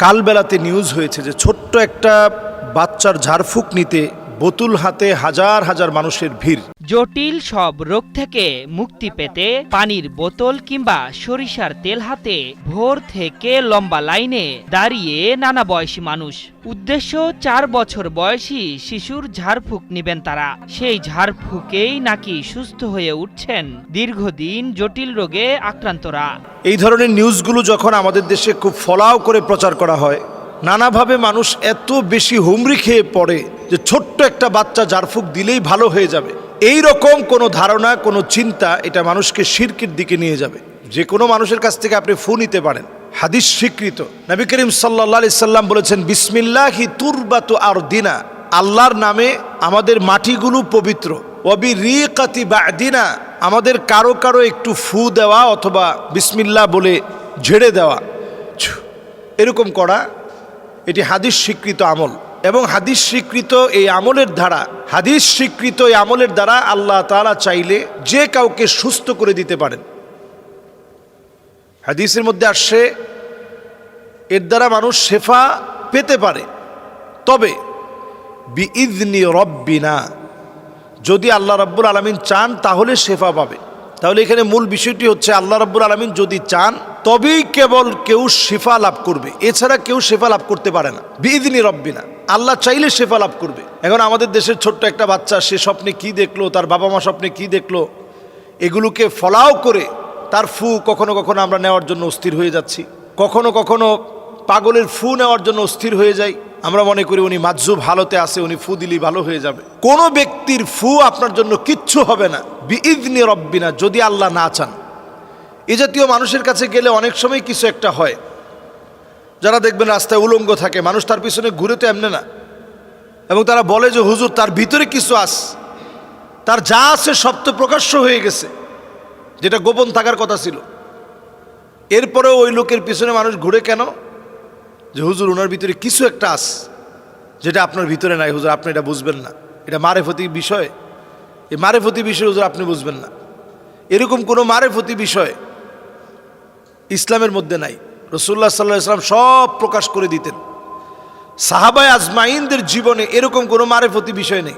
কালবেলাতে news হয়েছে যে ছোট্ট একটা বাচ্চার ঝাড়ফুঁক নিতে বোতুল হাতে হাজার হাজার মানুষের ভিড়। জটিল সব রোগ থেকে মুক্তি পেতে পানির বোতল কিংবা সরিষার তেল হাতে ভোর থেকে লম্বা লাইনে দাঁড়িয়ে নানা বয়সী মানুষ। উদ্দেশ্য চার বছর বয়সী শিশুর ঝাড়ফুঁক নেবেন তারা। সেই ঝাড়ফুঁকেই নাকি সুস্থ হয়ে উঠছেন দীর্ঘদিন জটিল রোগে আক্রান্তরা। এই ধরনের নিউজগুলো যখন আমাদের দেশে খুব ফলাও করে প্রচার করা হয় নানাভাবে মানুষ এত বেশি হুমড়ি খেয়ে পড়ে। যে ছোট্ট একটা বাচ্চা জারফুক দিলেই ভালো হয়ে যাবে। এই রকম কোনো ধারণা, কোনো চিন্তা এটা মানুষকে শিরকির দিকে নিয়ে যাবে। যে কোনো মানুষের কাছ থেকে আপনি ফু নিতে পারেন। হাদিস স্বীকৃত। নবী করিম সাল্লা সাল্লাম বলেছেন, বিসমিল্লাহি তুরবাতু আর দিনা আল্লাহর নামে আমাদের মাটিগুলো পবিত্র। অবি রিকাতি বা দিনা আমাদের কারও কারও একটু ফু দেওয়া অথবা বিসমিল্লা বলে ঝেড়ে দেওয়া। এরকম করা, এটি হাদিস স্বীকৃত আমল। এবং হাদিস স্বীকৃত এই আমলের দ্বারা, হাদিস স্বীকৃত এই আমলের দ্বারা আল্লাহ তাআলা চাইলে যে কাউকে সুস্থ করে দিতে পারেন। হাদিসের মধ্যে আসছে, এর দ্বারা মানুষ শেফা পেতে পারে। তবে বি বিইদনি রব্বিনা, যদি আল্লাহ রাব্বুল আলমিন চান তাহলে শেফা পাবে। তাহলে এখানে মূল বিষয়টি হচ্ছে, আল্লাহ রাব্বুল আলমিন যদি চান, তবেই কেবল কেউ শেফা লাভ করবে। এছাড়া কেউ শেফা লাভ করতে পারে না। বিদিনী রব্বিনা। আল্লাহ চাইলে শেফা লাভ করবে। এখন আমাদের দেশের ছোট্ট একটা বাচ্চা, সে স্বপ্নে কি দেখল, তার বাবা মা স্বপ্নে কি দেখল, এগুলোকে ফলাও করে তার ফু কখনো কখনো আমরা নেওয়ার জন্য অস্থির হয়ে যাচ্ছি। কখনো কখনো পাগলের ফু নেওয়ার জন্য অস্থির হয়ে যাই। আমরা মনে করি উনি মাজুব হালতে আছে, উনি ফু দিলি ভালো হয়ে যাবে। কোনো ব্যক্তির ফু আপনার জন্য কিচ্ছু হবে না। বিইদনি রব্বিনা, যদি আল্লাহ না চান। এ জাতীয় মানুষের কাছে গেলে অনেক সময় কিছু একটা হয়। যারা দেখবেন রাস্তায় উলঙ্গ থাকে, মানুষ তার পিছনে ঘুরে তো এমনি না। এবং তারা বলে যে, হুজুর, তার ভিতরে কিছু আস তার যা আছে সব তো প্রকাশ্য হয়ে গেছে, যেটা গোপন থাকার কথা ছিল। এরপরেও ওই লোকের পিছনে মানুষ ঘুরে কেন? যে, হুজুর ওনার ভিতরে কিছু একটা আস, যেটা আপনার ভিতরে নাই। হুজুর, আপনি এটা বুঝবেন না। এটা মারেফতি বিষয়। এই মারেফতি বিষয় হুজুর, আপনি বুঝবেন না। এরকম কোনো মারেফতি বিষয় ইসলামের মধ্যে নাই। রসুল্লাহ সাল্লাহ ইসলাম সব প্রকাশ করে দিতেন। সাহাবায় আজমাইনদের জীবনে এরকম কোনো মারেফতি বিষয় নেই।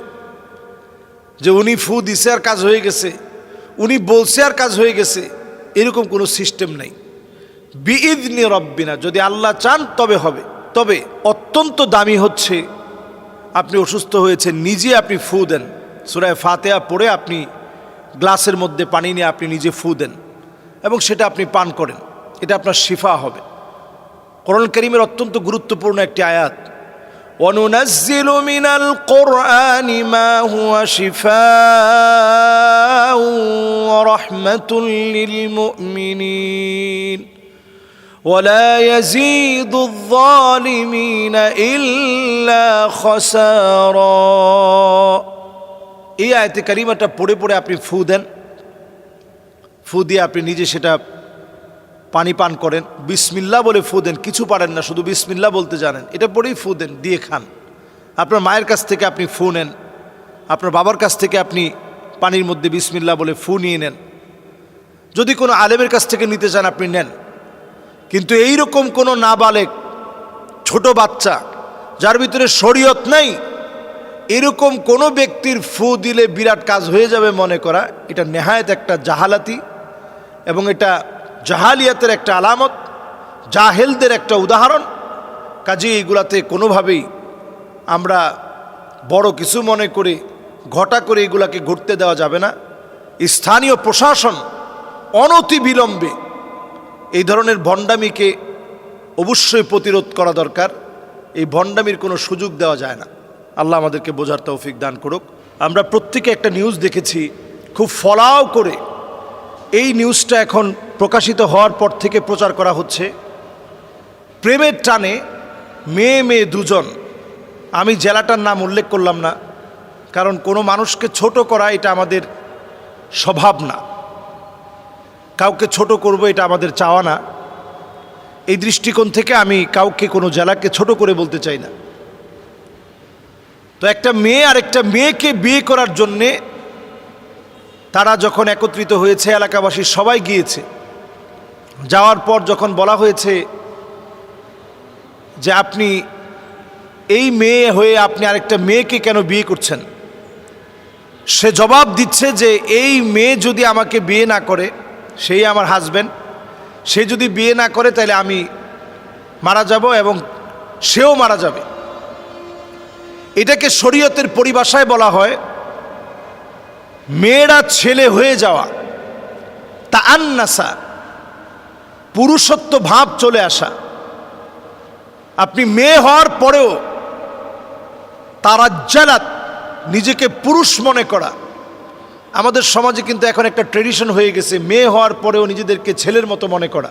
যে উনি ফু দিছে আর কাজ হয়ে গেছে, উনি বলছে আর কাজ হয়ে গেছে, এরকম কোনো সিস্টেম নেই। বিইদনি রব্বিনা, যদি আল্লাহ চান তবে হবে। তবে অত্যন্ত দামি হচ্ছে, আপনি অসুস্থ হয়েছেন, নিজে আপনি ফু দেন। সুরায় ফাতেয়া পড়ে আপনি গ্লাসের মধ্যে পানি নিয়ে আপনি নিজে ফু দেন এবং সেটা আপনি পান করেন। এটা আপনার শিফা হবে কোরআন করিমের অত্যন্ত গুরুত্বপূর্ণ একটি আয়াত وننزل من القرآن ما هو شفاء ورحمة للمؤمنين ولا يزيد الظالمين إلا خسارا এই আয়তে কারিমাটা পড়ে পড়ে আপনি ফু দেন ফু দিয়ে আপনি নিজে সেটা পানি পান করেন, বিসমিল্লা বলে ফু দেন, কিছু পারেন না, শুধু বিসমিল্লা বলতে জানেন। এটা পরেই ফু দেন, দিয়ে খান। আপনার মায়ের কাছ থেকে আপনি ফু নেন, আপনার বাবার কাছ থেকে আপনি পানির মধ্যে বিসমিল্লা বলে ফু নিয়ে নেন। যদি কোনো আলেমের কাছ থেকে নিতে চান, আপনি নেন। কিন্তু এই রকম কোনো নাবালেক, ছোট বাচ্চা, যার ভিতরে শরীয়ত নেই, এরকম কোনো ব্যক্তির ফু দিলে বিরাট কাজ হয়ে যাবে মনে করা। এটা নেহায়ত একটা জাহালাতি এবং এটা জাহালিয়াতের একটা আলামত, জাহেলদের একটা উদাহরণ। কাজে এইগুলাতে কোনোভাবেই আমরা বড় কিছু মনে করে, ঘটা করে এগুলাকে ঘুরতে দেওয়া যাবে না। স্থানীয় প্রশাসন অনতি বিলম্বে এই ধরনের ভণ্ডামিকে অবশ্যই প্রতিরোধ করা দরকার। এই ভণ্ডামির কোনো সুযোগ দেওয়া যায় না। আল্লাহ আমাদেরকে বোঝার তৌফিক দান করুক। আমরা প্রত্যেকে একটা নিউজ দেখেছি, খুব ফলাও করে। এই নিউজটা এখন প্রকাশিত হওয়ার পর থেকে প্রচার করা হচ্ছে। প্রেমের টানে মেয়ে মেয়ে দুজন। আমি জেলাটার নাম উল্লেখ করলাম না, কারণ কোনো মানুষকে ছোট করা এটা আমাদের স্বভাব না। কাউকে ছোট করব এটা আমাদের চাওয়া না। এই দৃষ্টিকোণ থেকে আমি কাউকে কোনো জেলাকে ছোট করে বলতে চাই না। তো একটা মেয়ে আর একটা মেয়েকে বিয়ে করার জন্যে তারা যখন একত্রিত হয়েছে, এলাকাবাসী সবাই গিয়েছে। যাওয়ার পর যখন বলা হয়েছে যে আপনি এই মেয়ে হয়ে আপনি আরেকটা মেয়েকে কেন বিয়ে করছেন, সে জবাব দিচ্ছে যে এই মেয়ে যদি আমাকে বিয়ে না করে, সেই আমার হাজব্যান্ড সে যদি বিয়ে না করে তাহলে আমি মারা যাব এবং সেও মারা যাবে। এটাকে শরীয়তের পরিভাষায় বলা হয়, মেয়েরা ছেলে হয়ে যাওয়া তা আন্নাসা পুরুষত্ব ভাব চলে আসা। আপনি মেয়ে হওয়ার পরেও তারাজ্জালাত নিজেকে পুরুষ মনে করা। আমাদের সমাজে কিন্তু এখন একটা ট্রেডিশন হয়ে গেছে, মেয়ে হওয়ার পরেও নিজেদেরকে ছেলের মতো মনে করা।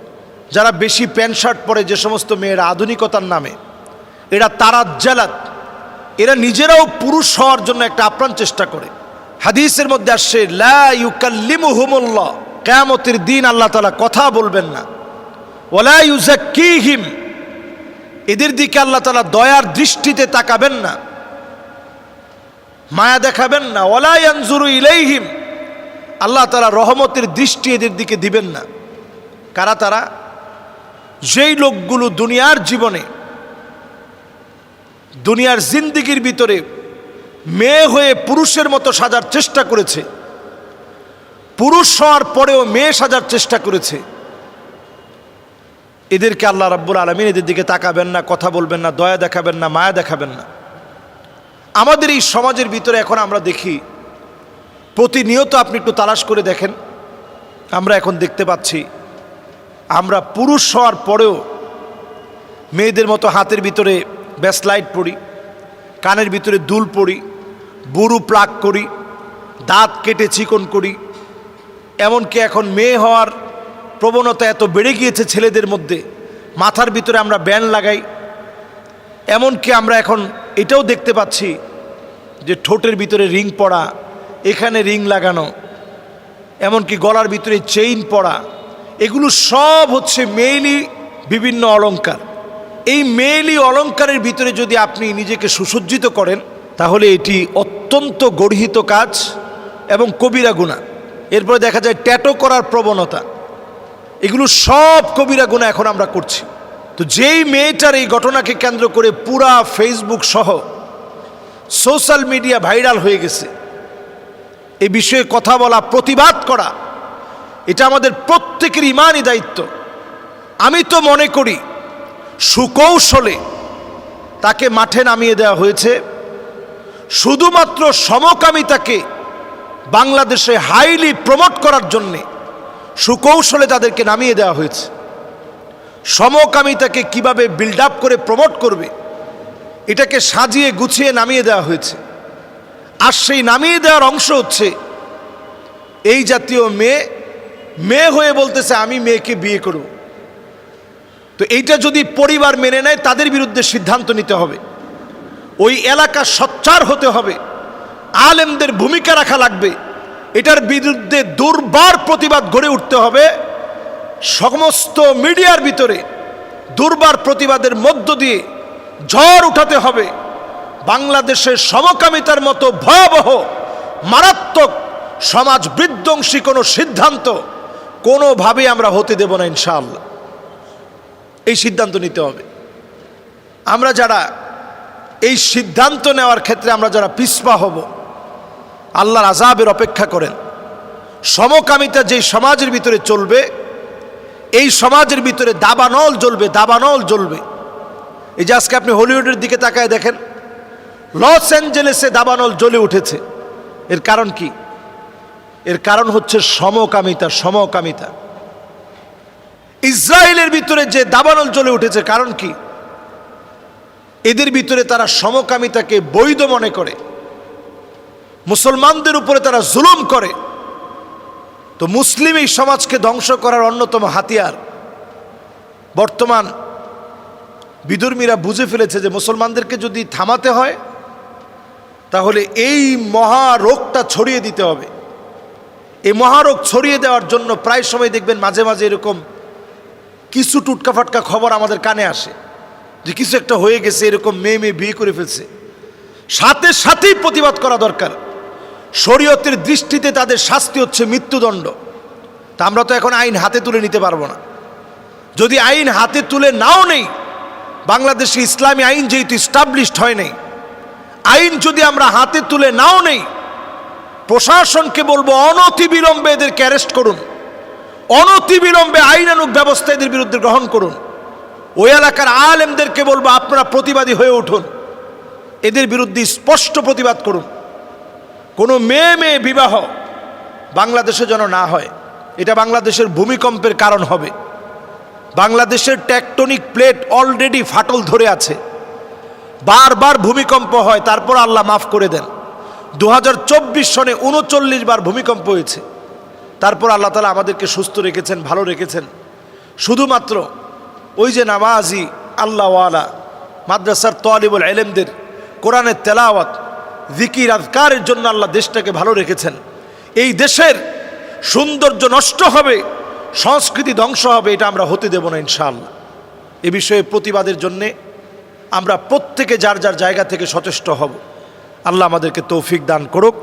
যারা বেশি প্যান্ট শার্ট পরে যে সমস্ত মেয়েরা আধুনিকতার নামে, এরা তারাজ্জালাত। এরা নিজেরাও পুরুষ হওয়ার জন্য একটা আপ্রাণ চেষ্টা করে। হাদিসের মধ্যে আসছে, লা ইউকাল্লিমুহুমুল্লাহ কেয়ামতের দিন আল্লাহ তালা কথা বলবেন না। ওলা ইউজাক্কিহিম এদের দিকে আল্লাহ তালা দয়ার দৃষ্টিতে তাকাবেন না। মায়া দেখাবেন না। ওলা ইয়ানজুরু ইলাইহিম। আল্লাহ তালা রহমতের দৃষ্টি এদের দিকে দিবেন না। কারা তারা? যেই লোকগুলো দুনিয়ার জীবনে, দুনিয়ার জিন্দিগির ভিতরে মেয়ে হয়ে পুরুষের মতো সাজার চেষ্টা করেছে, পুরুষ হওয়ার পরেও মেয়ে সাজার চেষ্টা করেছে এদেরকে আল্লাহ রাব্বুল আলমিন এদের দিকে তাকাবেন না, কথা বলবেন না, দয়া দেখাবেন না, মায়া দেখাবেন না। আমাদের এই সমাজের ভিতরে এখন আমরা দেখি, প্রতিনিয়ত আপনি একটু তালাশ করে দেখেন, আমরা এখন দেখতে পাচ্ছি, আমরা পুরুষ হওয়ার পরেও মেয়েদের মতো হাতের ভিতরে ব্যাসলাইট পড়ি কানের ভিতরে দুল পড়ি বুরু প্লাক করি, দাঁত কেটে চিকন করি, এমনকি এখন মেয়ে হওয়ার প্রবণতা এত বেড়ে গিয়েছে ছেলেদের মধ্যে, মাথার ভিতরে আমরা ব্যান লাগাই। এমনকি আমরা এখন এটাও দেখতে পাচ্ছি যে ঠোঁটের ভিতরে রিং পড়া, এখানে রিং লাগানো, এমনকি গলার ভিতরে চেইন পড়া, এগুলো সব হচ্ছে মেইলি বিভিন্ন অলঙ্কার এই মেইলি অলংকারের ভিতরে যদি আপনি নিজেকে সুসজ্জিত করেন, তাহলে এটি অত্যন্ত গর্হিত কাজ এবং কবিরা গুণা। এরপরে দেখা যায় ট্যাটো করার প্রবণতা। এগুলো সব কবিরা গুণা এখন আমরা করছি। তো যেই মেয়েটার এই ঘটনাকে কেন্দ্র করে পুরা ফেসবুক সহ সোশ্যাল মিডিয়া ভাইরাল হয়ে গেছে এই বিষয়ে কথা বলা, প্রতিবাদ করা, এটা আমাদের প্রত্যেকের ইমানই দায়িত্ব। আমি তো মনে করি সুকৌশলে তাকে মাঠে নামিয়ে দেওয়া হয়েছে। শুধুমাত্র সমকামিতাকে বাংলাদেশে হাইলি প্রমোট করার জন্যে সুকৌশলে তাদেরকে নামিয়ে দেওয়া হয়েছে। সমকামিতাকে কীভাবে বিল্ড আপ করে প্রমোট করবে, এটাকে সাজিয়ে গুছিয়ে নামিয়ে দেওয়া হয়েছে। আর সেই নামিয়ে দেওয়ার অংশ হচ্ছে, এই জাতীয় মেয়ে মেয়ে হয়ে বলতেছে, আমি মেয়েকে বিয়ে করব। তো এইটা যদি পরিবার মেনে নেয়, তাদের বিরুদ্ধে সিদ্ধান্ত নিতে হবে। ওই এলাকা সচ্চার হতে হবে। আলেমদের ভূমিকা রাখা লাগবে। এটার বিরুদ্ধে দুর্বার প্রতিবাদ গড়ে উঠতে হবে। সমস্ত মিডিয়ার ভিতরে দুর্বার প্রতিবাদের মধ্য দিয়ে ঝড় উঠাতে হবে। বাংলাদেশের সমকামিতার মতো ভয়াবহ, মারাত্মক, সমাজ বিধ্বংসী কোনো সিদ্ধান্ত কোনোভাবে আমরা হতে দেব না ইনশাআল্লাহ। এই সিদ্ধান্ত নিতে হবে। আমরা যারা এই সিদ্ধান্ত নেওয়ার ক্ষেত্রে আমরা যারা পিসপা হব আল্লাহর আজাবের অপেক্ষা করেন। সমকামিতা যেই সমাজের ভিতরে চলবে, এই সমাজের ভিতরে দাবানল জ্বলবে দাবানল জ্বলবে। এই যে আজকে আপনি হলিউডের দিকে তাকায় দেখেন, লস অ্যাঞ্জেলেসে দাবানল জ্বলে উঠেছে। এর কারণ কি? এর কারণ হচ্ছে সমকামিতা সমকামিতা। ইসরায়েলের ভিতরে যে দাবানল জ্বলে উঠেছে, কারণ কি? এদের ভিতরে তারা সমকামিতাকে বৈধ মনে করে। মুসলমানদের উপরে তারা জুলুম করে। তো মুসলিম এই সমাজকে ধ্বংস করার অন্যতম হাতিয়ার। বর্তমান বিদুর্মীরা বুঝে ফেলেছে যে মুসলমানদেরকে যদি থামাতে হয়, তাহলে এই মহারোগটা ছড়িয়ে দিতে হবে। এই মহারোগ ছড়িয়ে দেওয়ার জন্য প্রায় সময় দেখবেন মাঝে মাঝে এরকম কিছু টুটকা ফাটকা খবর আমাদের কানে আসে যে কিছু একটা হয়ে গেছে, এরকম মেয়ে মেয়ে বিয়ে করে ফেলছে। সাথে সাথেই প্রতিবাদ করা দরকার। শরীয়তের দৃষ্টিতে তাদের শাস্তি হচ্ছে মৃত্যুদণ্ড। তা আমরা তো এখন আইন হাতে তুলে নিতে পারব না। যদি আইন হাতে তুলে নাও নেই, বাংলাদেশে ইসলামী আইন যেহেতু স্টাবলিশড হয় নাই, আইন যদি আমরা হাতে তুলে নাও নেই, প্রশাসনকে বলব অনতিবিলম্বে এদেরকে অ্যারেস্ট করুন। অনতিবিলম্বে আইনানুক ব্যবস্থা এদের বিরুদ্ধে গ্রহণ করুন। ওই এলাকার আলেমদেরকে বলব আপনারা প্রতিবাদী হয়ে উঠুন। এদের বিরুদ্ধে স্পষ্ট প্রতিবাদ করুন। কোনো মেয়ে মেয়ে বিবাহ বাংলাদেশে যেন না হয়, এটা বাংলাদেশের ভূমিকম্পের কারণ হবে। বাংলাদেশের ট্যাকটনিক প্লেট অলরেডি ফাটল ধরে আছে। বারবার ভূমিকম্প হয়, তারপর আল্লাহ মাফ করে দেন। দু হাজার চব্বিশ সনে উনচল্লিশ বার ভূমিকম্প হয়েছে। তারপর আল্লাহ তালা আমাদেরকে সুস্থ রেখেছেন, ভালো রেখেছেন। শুধুমাত্র ওই যে নামাজি আল্লাহওয়ালা, মাদ্রাসার তোয়ালিবুল এলেমদের কোরআনের তেলাওয়াত জিকির আজকারের জন্য আল্লাহ দেশটাকে ভালো রেখেছেন। এই দেশের সৌন্দর্য নষ্ট হবে, সংস্কৃতি ধ্বংস হবে, এটা আমরা হতে দেব না ইনশাআল্লাহ। এ বিষয়ে প্রতিবাদের জন্যে আমরা প্রত্যেকে যার যার জায়গা থেকে সচেষ্ট হব। আল্লাহ আমাদেরকে তৌফিক দান করুক।